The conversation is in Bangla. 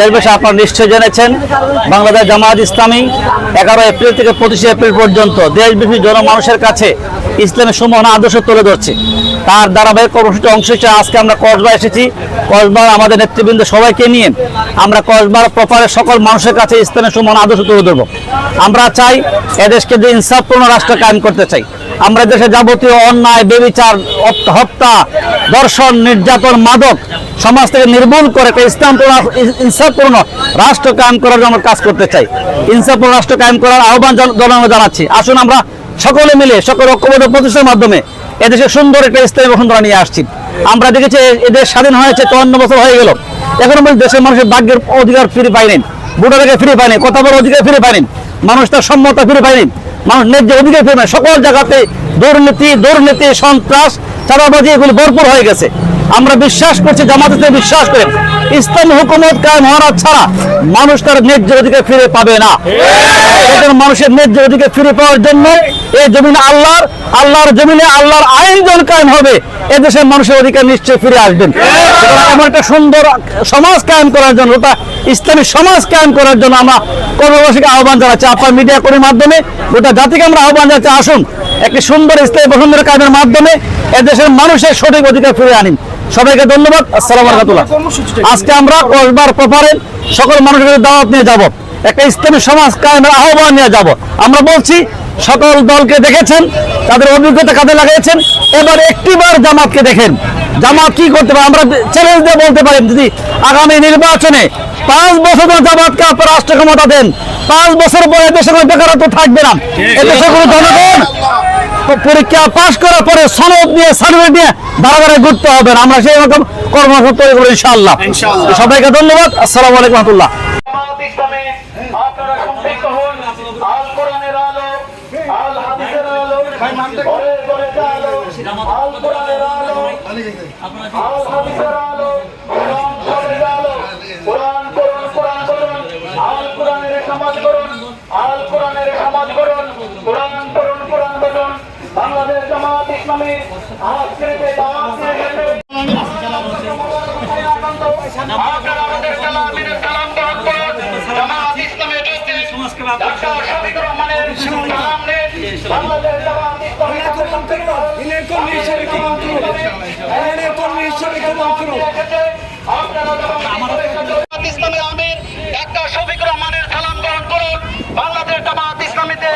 দেশবাসী আপনারা নিশ্চয় জেনেছেন, বাংলাদেশ জামায়াত ইসলামী এগারো এপ্রিল থেকে পঁচিশে এপ্রিল পর্যন্ত দেশব্যাপী জনমানুষের কাছে ইসলামের সুমহান আদর্শ তুলে ধরছে। তার ধারাবাহিক কর্মসূচি অংশ হিসেবে আজকে আমরা কসবা এসেছি। কসবার আমাদের নেতৃবৃন্দ সবাইকে নিয়ে আমরা কসবার প্রপারের সকল মানুষের কাছে ইসলামের সুমহান আদর্শ তুলে ধরবো। আমরা চাই এদেশকে যে ইনসাফপূর্ণ রাষ্ট্র কায়েম করতে চাই। আমরা দেশে যাবতীয় অন্যায়, বেবিচার হত্যা- দর্শন, নির্যাতন, মাদক সমাজ থেকে নির্মূল করে ইসলামপূর্ণ ইনসাফপূর্ণ রাষ্ট্র কায়েম করার জন্য আমরা কাজ করতে চাই। ইনসাফপূর্ণ রাষ্ট্র কায়েম করার আহ্বান জন- জনগণকে জানাচ্ছি। আসুন আমরা সকলে মিলে, সকল ঐক্যবদ্ধ প্রতিষ্ঠানের মাধ্যমে এদেশে সুন্দর একটা ইসলামী বসন্তরা নিয়ে আসছি। আমরা দেখেছি এ- এদেশ স্বাধীন হয়েছে, চুয়ান্ন বছর হয়ে গেল। এখন পর্যন্ত দেশের মানুষের ভাগ্যের অধিকার ফিরে পাইনি, ভোটারকে ফিরে পাইনি, কথা বলার অধিকার ফিরে পায়নি মানুষ তার সম্মতা ফিরে পায়নি। মানুষ ন্যায্য অধিকার ফিরে সকল জায়গাতে দুর্নীতি দুর্নীতি, সন্ত্রাস, চাঁদাবাজি এগুলো ভরপুর হয়ে গেছে। আমরা বিশ্বাস করছি, জামাতে বিশ্বাস করেন ইসলামী হুকুমত কায়েম হওয়ার ছাড়া মানুষ তার ন্যায্য অধিকার ফিরে পাবে না। মানুষের ন্যায্য অধিকার ফিরে পাওয়ার জন্য এই জমিনে আল্লাহর আল্লাহর জমিনে আল্লাহর আইন যখন কায়েম হবে। এদেশের মানুষের অধিকার নিশ্চয়ই ফিরে আসবেন এমন একটা সুন্দর সমাজ কায়েম করার জন্য ওটা ইসলামী সমাজ কায়েম করার জন্য আমরা কর্মবাসীকে আহ্বান জানাচ্ছি আপনার মিডিয়া কর্মীর মাধ্যমে। গোটা জাতিকে আমরা আহ্বান জানাচ্ছি, আসুন, একটি সুন্দর ইসলামী বসুন্ধরা কায়েমের মাধ্যমে এদেশের মানুষের সঠিক অধিকার ফিরে আনিন। সবাইকে ধন্যবাদ। আসসালাম রহমতুল্লাহ আজকে আমরা কসবার প্রপারের সকল মানুষের দাওয়াত নিয়ে যাব। একটা ইসলামী সমাজ কায়েমের আহ্বান নিয়ে যাব। আমরা বলছি সকল দলকে দেখেছেন তাদের অভিজ্ঞতা কাজে লাগিয়েছেন। এবার একটিবার জামাতকে দেখেন। জামাত কি করতে পারে? আমরা চ্যালেঞ্জ দিয়ে বলতে পারি যদি আগামী নির্বাচনে পাঁচ বছর ধরে জামাতকে আপনার রাষ্ট্র ক্ষমতা দেন পাঁচ বছর পরে দেশে কোনো বেকারত্ব থাকবে না। এদেশে কোনো জনগণ পরীক্ষা পাশ করার পরে সনদ নিয়ে সার্টিফিকেট নিয়ে ধারা ধারে ঘুরতে হবে আমরা সেই রকম কর্মসূচি তৈরি করব ইনশাআল্লাহ। সবাইকে ধন্যবাদ। আসসালামু আলাইকুম রহমতুল্লাহ। কোরআন সমাজ করুন আল কোরআনের সমাজ করুন বাংলাদেশ জামাত ইসলামী আজকে একটা শফিক রহমানের সালাম গ্রহণ করুন। বাংলাদেশ জামাত ইসলামীতে